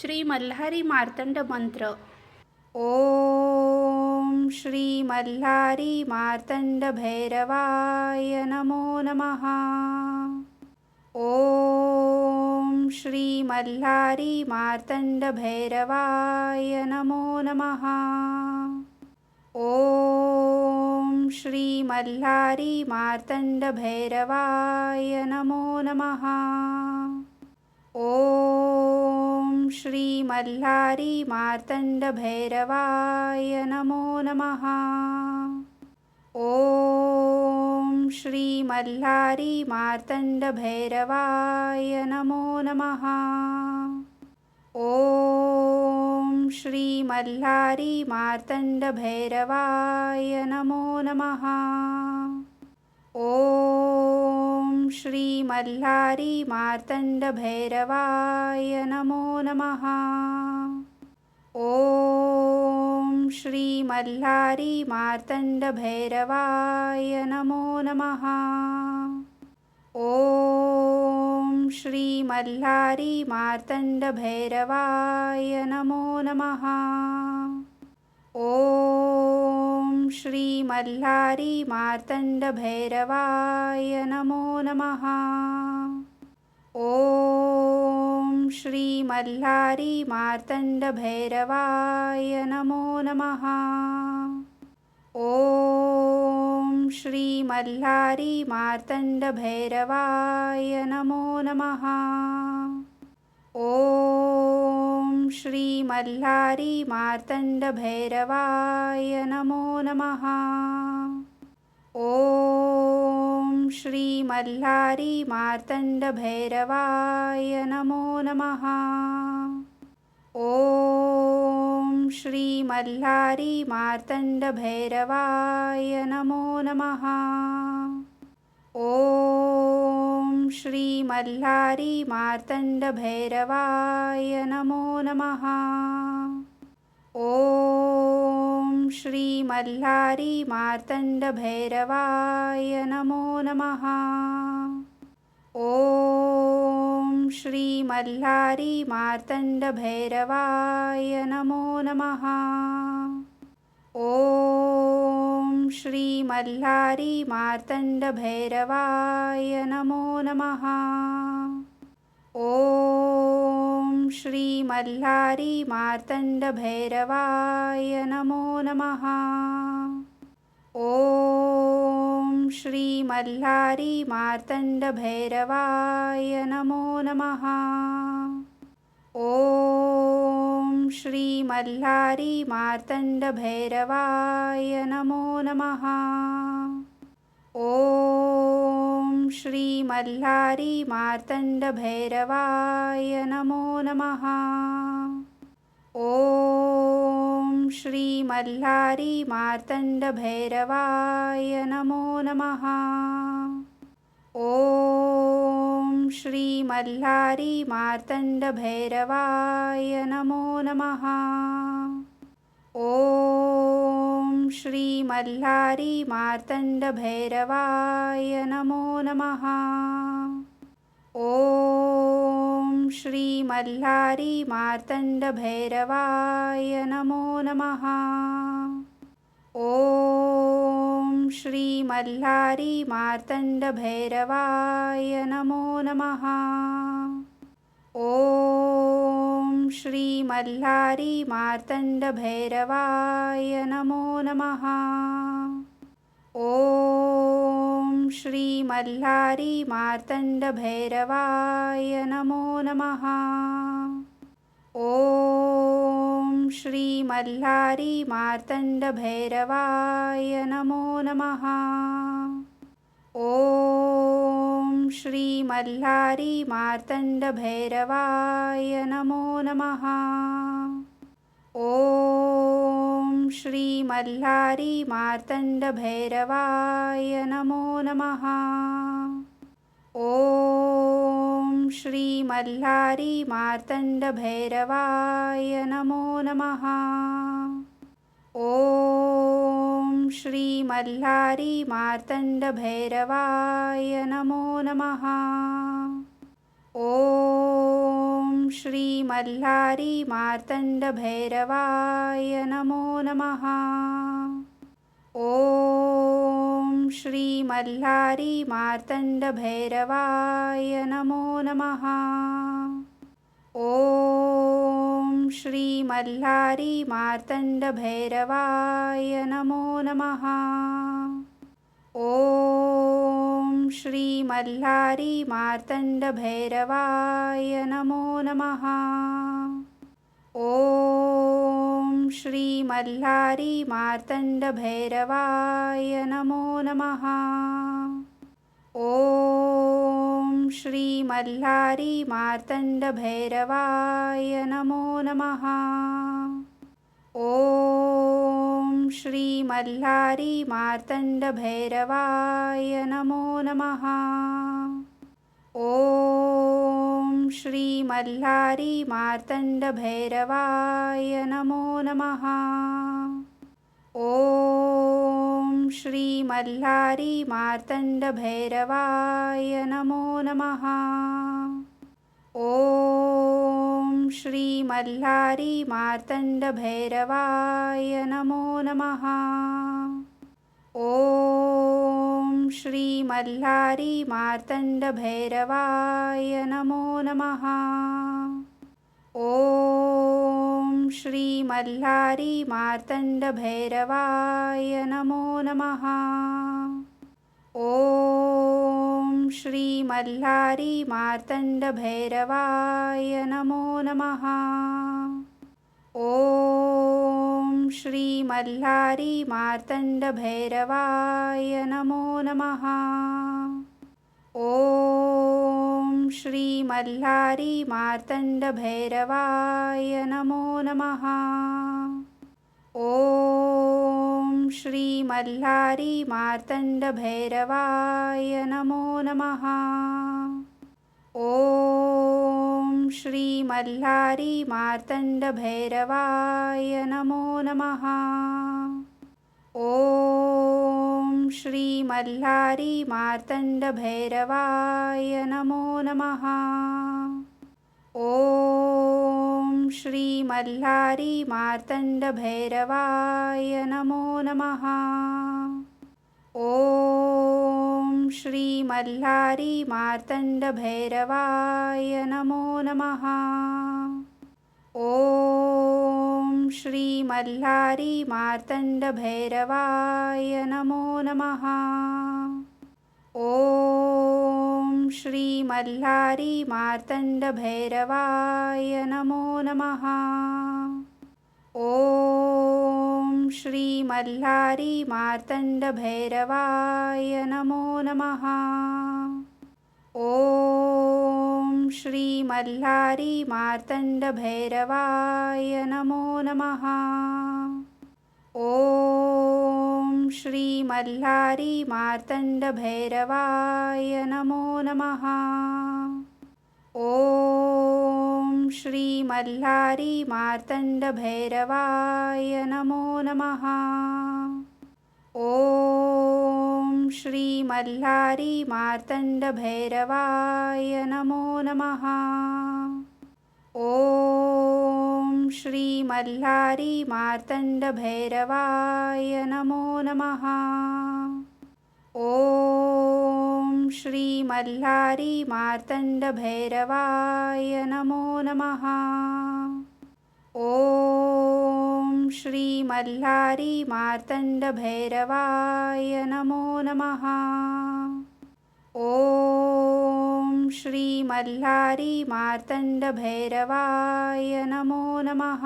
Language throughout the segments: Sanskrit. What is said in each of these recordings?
श्री मल्हारी मार्तंड मंत्र ओम श्री मल्हारी मार्तंड भैरवाय नमो नमः। ओम श्री मल्हारी मार्तंड भैरवाय नमो नमः। ओम श्री मल्हारी मार्तंड भैरवाय नमो नमः श्रीमल्लारि मार्तण्डभैरवाय नमो नमः। ॐ श्रीमल्लारि मार्तण्डभैरवाय नमो नमः। ॐ श्रीमल्लारि मार्तण्डभैरवाय नमो नमः। ॐ श्रीमल्लारी मार्तण्डभैरवाय नमो नमः। ॐ श्रीमल्लारी मार्तण्डभैरवाय नमो नमः। ॐ श्रीमल्लारी मार्तण्डभैरवाय नमो नमः ॐ श्रीमल्लारी मार्तण्डभैरवाय नमो नमः। ॐ श्रीमल्लारी मार्तण्डभैरवाय नमो नमः। ॐ श्रीमल्लारी मार्तण्डभैरवाय नमो नमः ॐ श्रीमल्लारी मार्तण्डभैरवाय नमो नमः। ॐ श्रीमल्लारी मार्तण्डभैरवाय नमो नमः। ॐ श्रीमल्लारी मार्तण्डभैरवाय नमो नमः। ॐ श्रीमल्लारीमार्दण्डभैरवाय नमो नमः। ॐ श्रीमल्लारीमार्दण्डभैरवाय नमो नमः। ॐ श्रीमल्लारीमार्दण्डभैरवाय नमो नमः। ॐ श्रीमल्लारी मार्तण्डभैरवाय नमो नमः। ॐ श्रीमल्लारी मार्तण्डभैरवाय नमो नमः। ॐ श्रीमल्लारी मार्तण्डभैरवाय नमो नमः ॐ श्रीमल्लारी मार्तण्डभैरवाय नमो नमः। ॐ श्रीमल्लारी मार्तण्डभैरवाय नमो नमः। ॐ श्रीमल्लारी मार्तण्डभैरवाय नमो नमः ॐ श्रीमल्लारी मार्तण्डभैरवाय नमो नमः। ॐ श्रीमल्लारी मार्तण्डभैरवाय नमो नमः। ॐ श्रीमल्लारी मार्तण्डभैरवाय नमो नमः ॐ श्रीमल्लारी मार्तण्डभैरवाय नमो नमः। ॐ श्रीमल्लारी मार्तण्डभैरवाय नमो नमः। ॐ श्रीमल्लारी मार्तण्डभैरवाय नमो नमः। ॐ श्रीमल्लारीमार्तण्डभैरवाय नमो नमः। ॐ श्रीमल्लारीमार्तण्डभैरवाय नमो नमः। ॐ श्रीमल्लारीमार्तण्डभैरवाय नमो नमः। ॐ श्रीमल्लारी मार्तण्डभैरवाय नमो नमः। ॐ श्रीमल्लारी मार्तण्डभैरवाय नमो नमः। ॐ श्रीमल्लारी मार्तण्डभैरवाय नमो नमः ॐ श्रीमल्लारी मार्तण्डभैरवाय नमो नमः। ॐ श्रीमल्लारी मार्तण्डभैरवाय नमो नमः। ॐ श्रीमल्लारी मार्तण्डभैरवाय नमो नमः ॐ श्रीमल्लारी मार्तण्डभैरवाय नमो नमः। ॐ श्रीमल्लारी मार्तण्डभैरवाय नमो नमः। ॐ श्रीमल्लारी मार्तण्डभैरवाय नमो नमः ॐ श्रीमल्लारी मार्तण्डभैरवाय नमो नमः। ॐ श्रीमल्लारी मार्तण्डभैरवाय नमो नमः। ॐ श्रीमल्लारी मार्तण्डभैरवाय नमो नमः ॐ श्रीमल्लारी मार्तण्डभैरवाय नमो नमः। ॐ श्रीमल्लारी मार्तण्डभैरवाय नमो नमः। ॐ श्रीमल्लारी मार्तण्डभैरवाय नमो नमः ॐ श्रीमल्लारी मार्तण्डभैरवाय नमो नमः। ॐ श्रीमल्लारी मार्तण्डभैरवाय नमो नमः। ॐ श्रीमल्लारी मार्तण्डभैरवाय नमो नमः। ॐ श्रीमल्लारीमार्तण्डभैरवाय नमो नमः। ॐ श्रीमल्लारीमार्तण्डभैरवाय नमो नमः। ॐ श्रीमल्लारीमार्तण्डभैरवाय नमो नमः। ॐ श्रीमल्लारी मार्तण्डभैरवाय नमो नमः। ॐ श्रीमल्लारी मार्तण्डभैरवाय नमो नमः। ॐ श्रीमल्लारी मार्तण्डभैरवाय नमो नमः ॐ श्रीमल्हारी मार्तण्डभैरवाय नमो नमः। ॐ श्रीमल्हारी मार्तण्डभैरवाय नमो नमः। ॐ श्रीमल्हारी मार्तण्डभैरवाय नमो नमः। ॐ श्रीमल्लारीमार्तण्डभैरवाय नमो नमः। ॐ श्रीमल्लारीमार्तण्डभैरवाय नमो नमः। ॐ श्रीमल्लारीमार्तण्डभैरवाय नमो नमः। ॐ श्रीमल्लारी मार्तण्डभैरवाय नमो नमः। ॐ श्रीमल्लारी मार्तण्डभैरवाय नमो नमः। ॐ श्रीमल्लारी मार्तण्डभैरवाय नमो नमः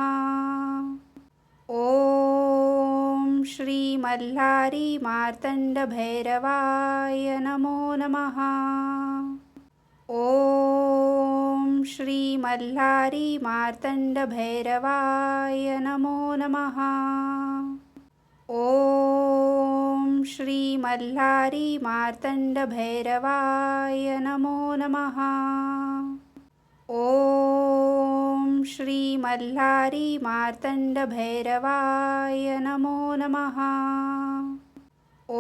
ॐ श्रीमल्लारी मार्तण्डभैरवाय नमो नमः। ॐ श्रीमल्लारी मार्तण्डभैरवाय नमो नमः। ॐ श्रीमल्लारी मार्तण्डभैरवाय नमो नमः ॐ श्रीमल्लारी मार्तण्डभैरवाय नमो नमः।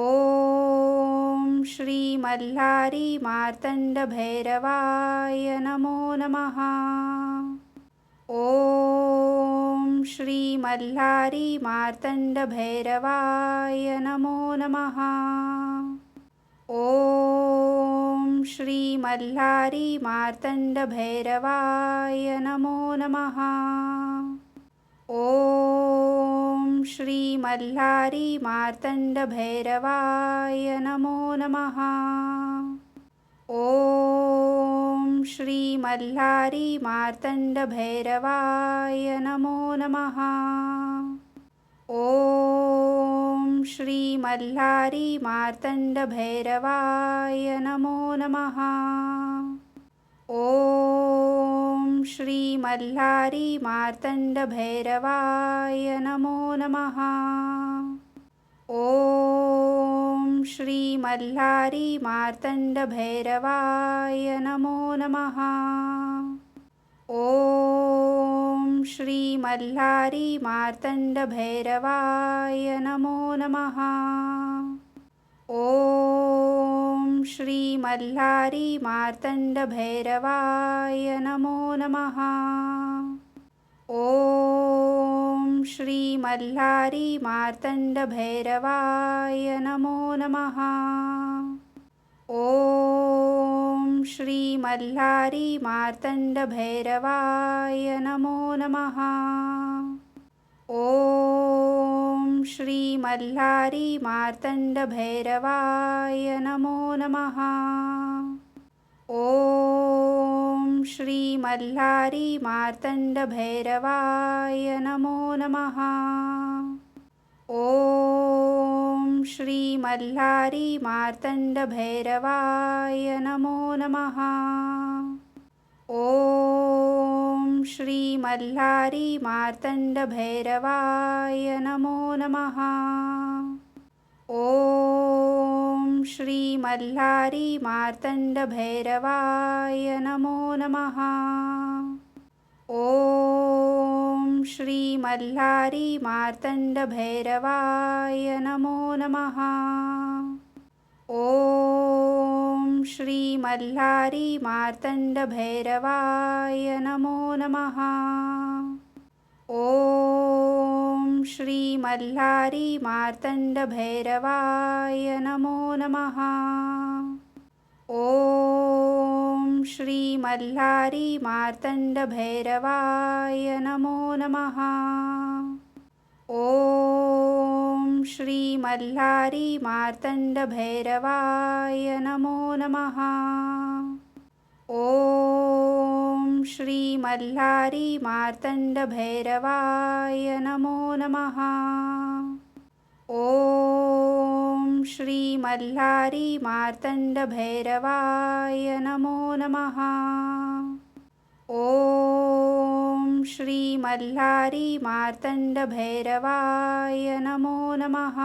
ॐ श्रीमल्लारी मार्तण्डभैरवाय नमो नमः। ॐ श्रीमल्लारी मार्तण्डभैरवाय नमो नमः ॐ श्रीमल्लारी मार्तण्डभैरवाय नमो नमः। ॐ श्रीमल्लारी मार्तण्डभैरवाय नमो नमः। ॐ श्रीमल्लारी मार्तण्डभैरवाय नमो नमः ॐ श्रीमल्लारी मार्तण्डभैरवाय नमो नमः। ॐ श्रीमल्लारी मार्तण्डभैरवाय नमो नमः। ॐ श्रीमल्लारी मार्तण्डभैरवाय नमो नमः। ॐ श्रीमल्लारीमार्तण्डभैरवाय नमो नमः। ॐ श्रीमल्लारीमार्तण्डभैरवाय नमो नमः। ॐ श्रीमल्लारीमार्तण्डभैरवाय नमो नमः। ॐ श्रीमल्लारी मार्तण्डभैरवाय नमो नमः। ॐ श्रीमल्लारी मार्तण्डभैरवाय नमो नमः। ॐ श्रीमल्लारी मार्तण्डभैरवाय नमो नमः ॐ श्रीमल्लारी मार्तण्डभैरवाय नमो नमः। ॐ श्रीमल्लारी मार्तण्डभैरवाय नमो नमः। ॐ श्रीमल्लारी मार्तण्डभैरवाय नमो नमः श्रीमल्लारीमार्तण्डभैरवाय नमो नमः। ॐ श्रीमल्लारीमार्तण्डभैरवाय नमो नमः। ॐ श्रीमल्लारीमार्तण्डभैरवाय नमो नमः। ॐ श्रीमल्लारी मार्तण्डभैरवाय नमो नमः। ॐ श्रीमल्लारी मार्तण्डभैरवाय नमो नमः। ॐ श्रीमल्लारी मार्तण्डभैरवाय नमो नमः ॐ श्रीमल्लारी मार्तण्डभैरवाय नमो नमः। ॐ श्रीमल्लारी मार्तण्डभैरवाय नमो नमः।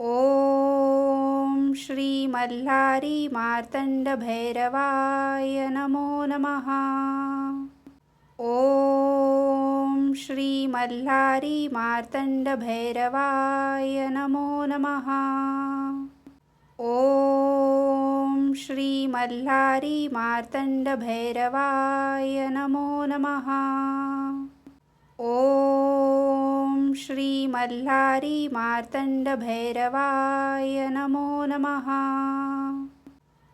ॐ श्रीमल्लारी मार्तण्डभैरवाय नमो नमः ॐ श्रीमल्लारी मार्तण्डभैरवाय नमो नमः। ॐ श्रीमल्लारी मार्तण्डभैरवाय नमो नमः। ॐ श्रीमल्लारी मार्तण्डभैरवाय नमो नमः।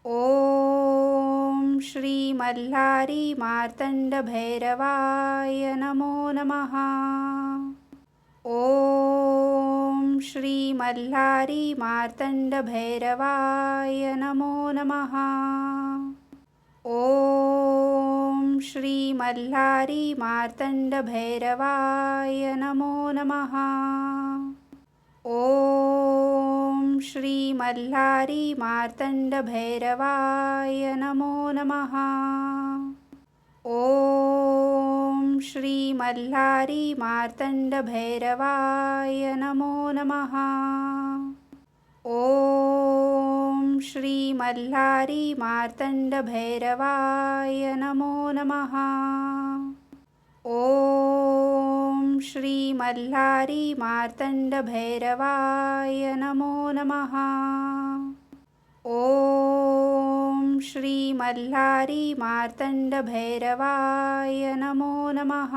ॐ श्रीमल्लारीमार्तण्डभैरवाय नमो नमः। ॐ श्रीमल्लारीमार्तण्डभैरवाय नमो नमः। ॐ श्रीमल्लारीमार्तण्डभैरवाय नमो नमः। ॐ श्रीमल्लारी मार्तण्डभैरवाय नमो नमः। ॐ श्रीमल्लारी मार्तण्डभैरवाय नमो नमः। ॐ श्रीमल्लारी मार्तण्डभैरवाय नमो नमः ॐ श्रीमल्लारी मार्तण्डभैरवाय नमो नमः। ॐ श्रीमल्लारी मार्तण्डभैरवाय नमो नमः